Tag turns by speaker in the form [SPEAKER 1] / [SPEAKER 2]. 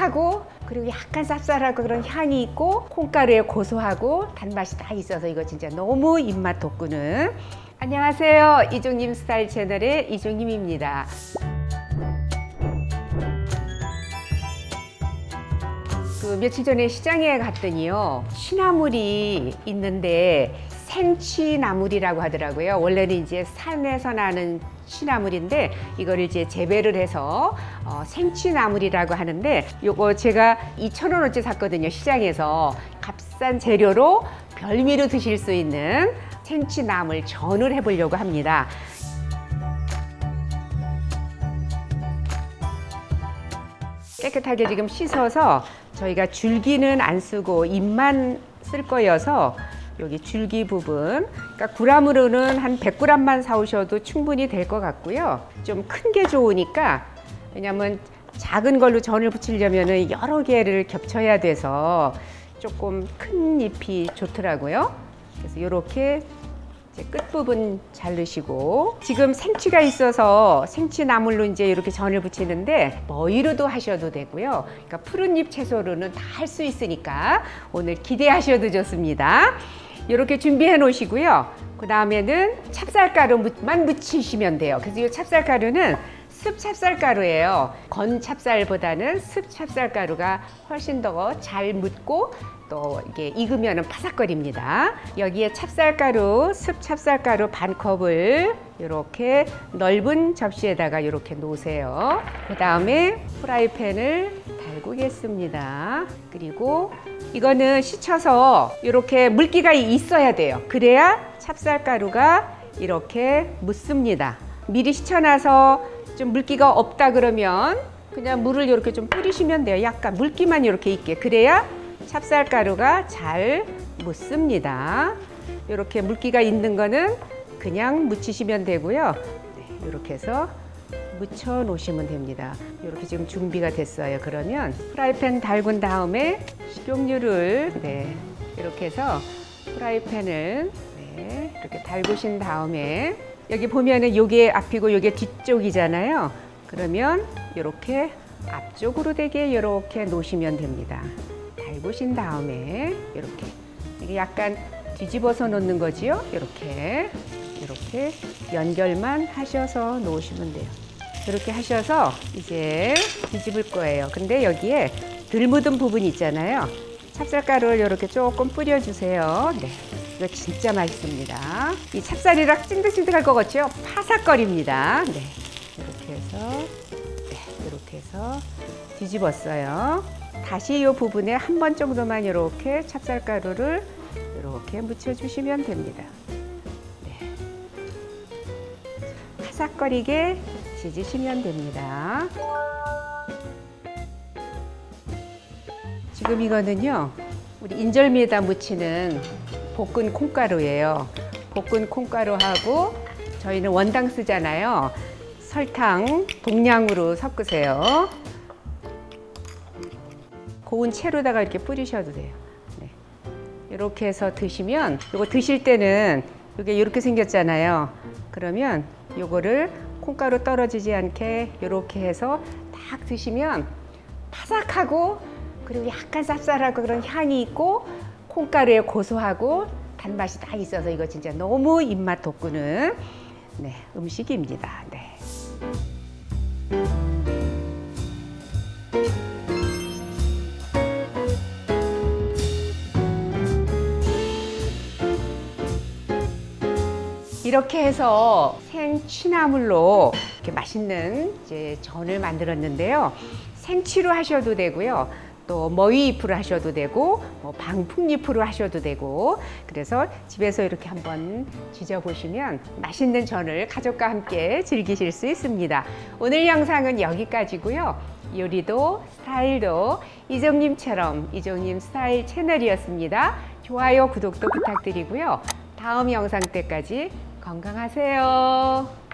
[SPEAKER 1] 바삭하고 그리고 약간 쌉쌀하고 그런 향이 있고 콩가루의 고소하고 단맛이 다 있어서 이거 진짜 너무 입맛 돋구는. 안녕하세요. 이종님 스타일 채널의 이종님입니다. 그 며칠 전에 시장에 갔더니요 취나물이 있는데 생취나물이라고 하더라고요. 원래는 이제 산에서 나는 취나물인데 이거를 이제 재배를 해서 어, 생취나물이라고 하는데 요거 제가 2,000원어치 샀거든요. 시장에서 값싼 재료로 별미로 드실 수 있는 생취나물 전을 해보려고 합니다. 깨끗하게 지금 씻어서 저희가 줄기는 안 쓰고 잎만 쓸 거여서 여기 줄기 부분 그러니까 구람으로는 한 100g만 사오셔도 충분히 될 것 같고요. 좀 큰 게 좋으니까 왜냐면 작은 걸로 전을 부치려면 여러 개를 겹쳐야 돼서 조금 큰 잎이 좋더라고요. 그래서 이렇게 끝부분 자르시고 지금 생취가 있어서 생취 나물로 이제 이렇게 전을 부치는데 머위로도 하셔도 되고요. 그러니까 푸른 잎 채소로는 다 할 수 있으니까 오늘 기대하셔도 좋습니다. 이렇게 준비해 놓으시고요. 그 다음에는 찹쌀가루만 묻히시면 돼요. 그래서 이 찹쌀가루는 습 찹쌀가루예요. 건 찹쌀보다는 습 찹쌀가루가 훨씬 더 잘 묻고 또 이게 익으면 바삭거립니다. 여기에 찹쌀가루, 습 찹쌀가루 반 컵을 이렇게 넓은 접시에다가 이렇게 놓으세요. 그 다음에 프라이팬을 달구겠습니다. 그리고 이거는 씻혀서 이렇게 물기가 있어야 돼요. 그래야 찹쌀가루가 이렇게 묻습니다. 미리 씻어놔서 좀 물기가 없다 그러면 그냥 물을 이렇게 좀 뿌리시면 돼요. 약간 물기만 이렇게 있게. 그래야 찹쌀가루가 잘 묻습니다. 이렇게 물기가 있는 거는 그냥 묻히시면 되고요. 네, 이렇게 해서 묻혀 놓으시면 됩니다. 이렇게 지금 준비가 됐어요. 그러면 프라이팬 달군 다음에 식용유를 네, 이렇게 해서 프라이팬을 네, 이렇게 달구신 다음에 여기 보면은 요게 앞이고 요게 뒤쪽이잖아요. 그러면 이렇게 앞쪽으로 되게 이렇게 놓으시면 됩니다. 달구신 다음에 이렇게 이게 약간 뒤집어서 놓는 거지요. 이렇게 이렇게 연결만 하셔서 놓으시면 돼요. 이렇게 하셔서 이제 뒤집을 거예요. 근데 여기에 덜 묻은 부분이 있잖아요. 찹쌀가루를 이렇게 조금 뿌려주세요. 네. 이거 진짜 맛있습니다. 이 찹쌀이라 찐득찐득할 것 같죠? 파삭거립니다. 네. 이렇게 해서, 네. 이렇게 해서 뒤집었어요. 다시 이 부분에 한 번 정도만 이렇게 찹쌀가루를 이렇게 묻혀주시면 됩니다. 파삭거리게 지지시면 됩니다. 지금 이거는요, 우리 인절미에다 묻히는 볶은 콩가루예요. 볶은 콩가루하고 저희는 원당 쓰잖아요. 설탕 동량으로 섞으세요. 고운 채로다가 이렇게 뿌리셔도 돼요. 네. 이렇게 해서 드시면 이거 드실 때는 이게 이렇게 생겼잖아요. 그러면 요거를 콩가루 떨어지지 않게 이렇게 해서 딱 드시면 바삭하고 그리고 약간 쌉쌀하고 그런 향이 있고 콩가루의 고소하고 단맛이 다 있어서 이거 진짜 너무 입맛 돋구는 네, 음식입니다. 네. 이렇게 해서 생 취나물로 이렇게 맛있는 이제 전을 만들었는데요. 생취로 하셔도 되고요. 또 머위잎으로 하셔도 되고 뭐 방풍잎으로 하셔도 되고 그래서 집에서 이렇게 한번 지져보시면 맛있는 전을 가족과 함께 즐기실 수 있습니다. 오늘 영상은 여기까지고요. 요리도 스타일도 이정님처럼 이정님 스타일 채널이었습니다. 좋아요, 구독도 부탁드리고요. 다음 영상 때까지 건강하세요.